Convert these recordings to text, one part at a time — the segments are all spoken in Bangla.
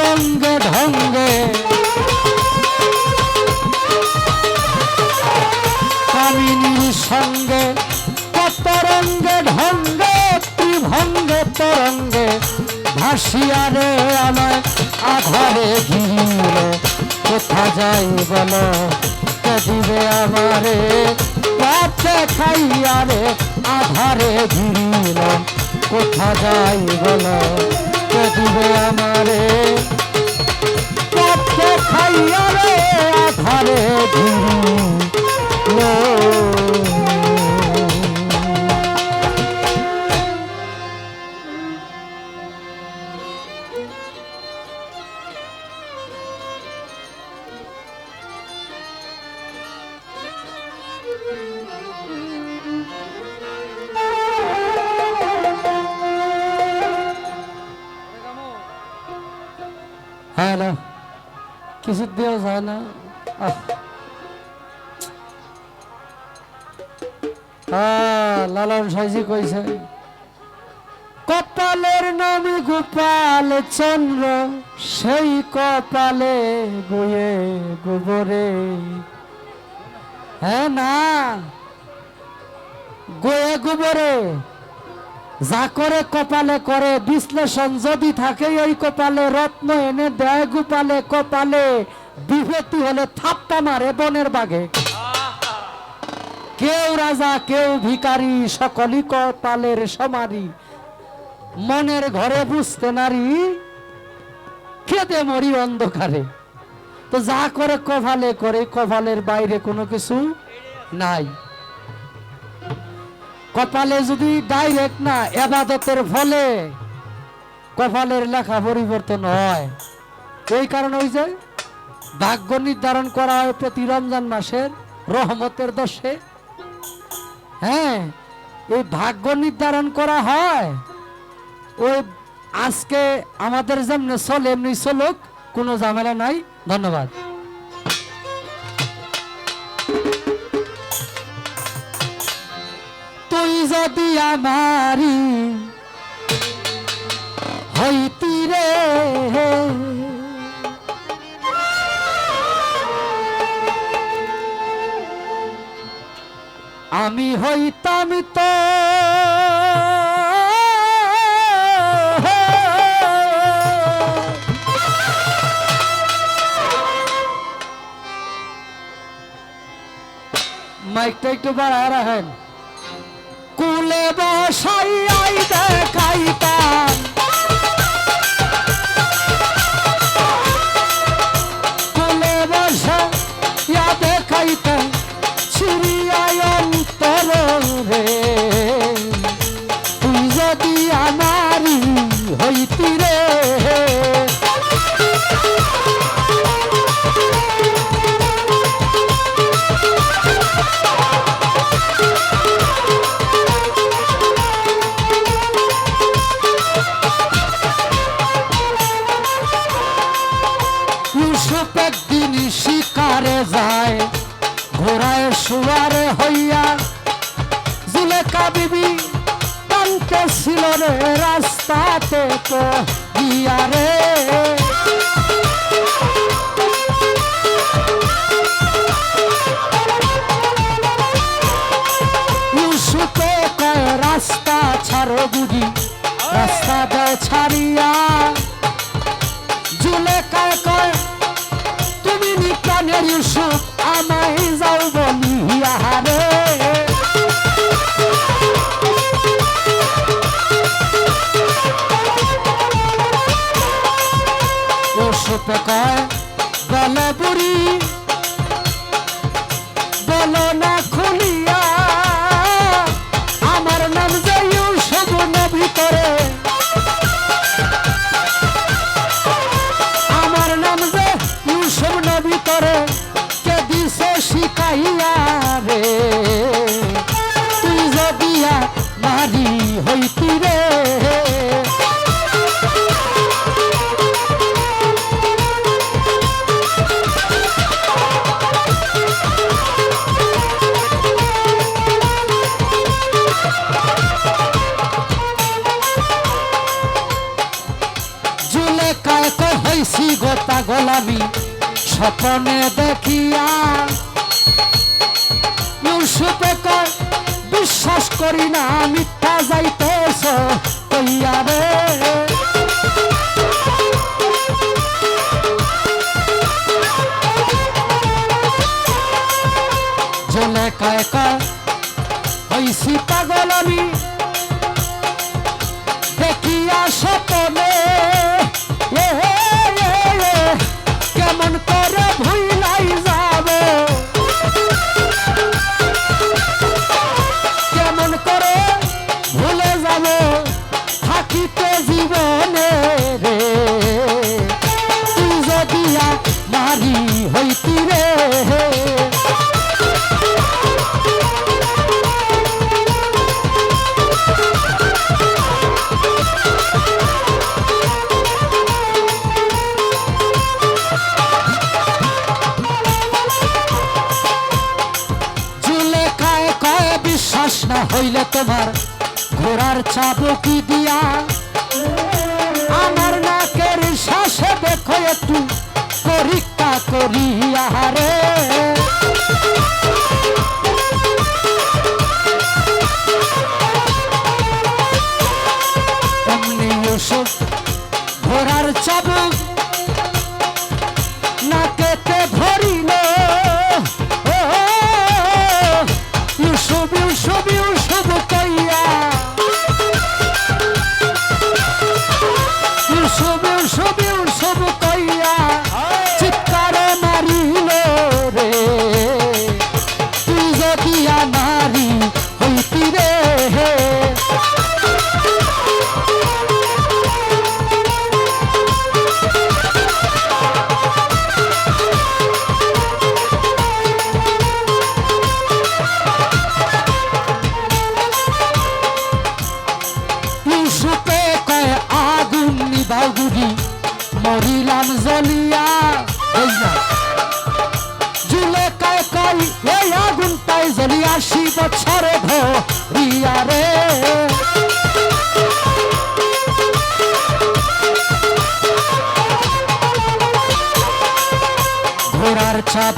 রঙ্গে ঢঙ্গে। কামিনীর সঙ্গে কত রঙ্গে ঢঙ্গে, ত্রিভঙ্গে তরঙ্গে ভাসিয়ারে আমায় আধারে ঘিরল কোথা যাই বলো দিবে আমারে? পথে খাইয়ারে আধারে ঘিরল কোথা যাই বলো কে দিবে আমারে? খাইয়ারে আধারে ঘিরল হ্যাঁ না কিছু দেওয়া যায় না লালন সাইজি কইছে, কপালের নাম গোপাল চন্দ্র, সেই কপালে গুয়ে গোবরে। হ্যাঁ না, গোয়ে গোবরে। যা করে কপালে করে, বিশ্লেষণ যদি থাকে ওই কপালে রত্ন এনে দেয় গোপালে, কপালে বিভূতি হলে থাপ্পা মারে বনের বাগে। কেউ রাজা, কেউ ভিখারি, সকলই কপালের সমারি। মনের ঘরে বুঝতে নারী, খেতে মরি অন্ধকারে। তো যা করে কপালে করে, কপালের বাইরে কোনো কিছু নাই। কপালে যদি ডাইরেক্ট না, এবাদতের ফলে কপালের লেখা পরিবর্তন হয়। এই কারণে ওই যে ভাগ্য নির্ধারণ করা হয় প্রতি রমজান মাসের রহমতের দশে হ্যাঁ এই ভাগ্য নির্ধারণ করা হয়। ওই আজকে আমাদের যেমনি চলে, এমনি চলুক, কোনো ঝামেলা নাই। ধন্যবাদ। যদি আমারি। হইতি রে? আমি হইতাম তো। মাইকটা একটু বাড়ায় রাখেন। কুলে বসাই ছিল রে রাস্তাতে তো ইউসুফে কয় রাস্তা ছাড়ো বুঝি, রাস্তা দাও ছাড়িয়া। জুলে কয় কয় তুমি নিকানের ইউসুফ, আমায় স্বপনে দেখিয়া ইউসুফে বিশ্বাস করি না, মিথ্যা যাইতেছ, কইয়া রে। জলে কয় কয় পাগল আমি। দেখিয়া স্বপনে কেমন করে তোমার ঘোড়ার চাবুকি দিয়া? আমার নাকের শ্বাসে দেখো একটু পরীক্ষা করিয়া রে ইউসুফ সব কইয়া চিৎকারে মারিল ঘোড়ার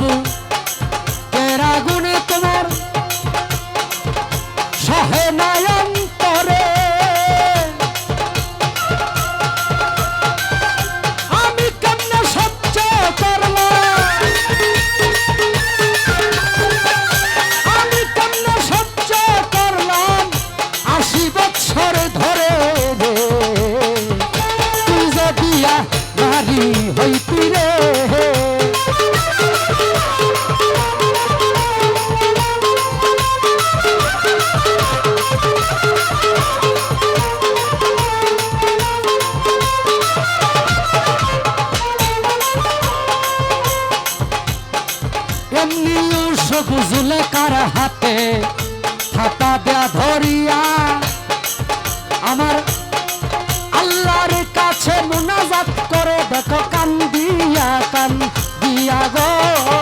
কাছে মুনাজাত করে দেখো কান দিয়া কান দিয়া গো।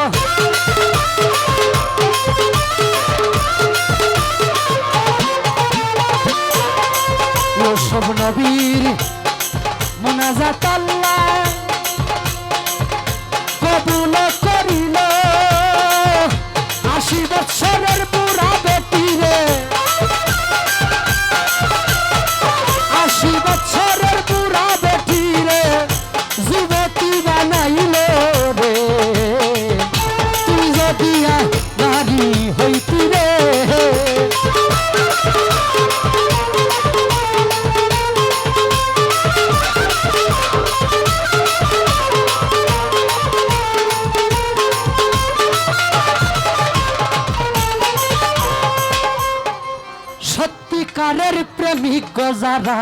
যারা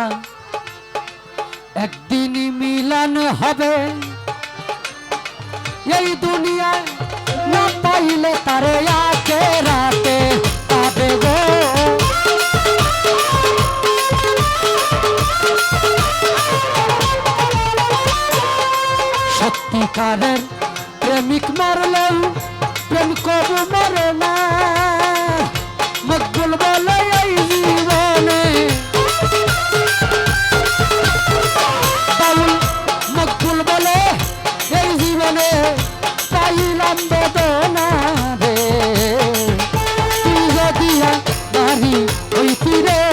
একদিন মিলন হবে। এই দুনিয়ায় না পাইলে তারে আকে রাতে পাবে গো। সত্যিকারের প্রেমিক মরলেও প্রেম কবু মরে না। ফিরে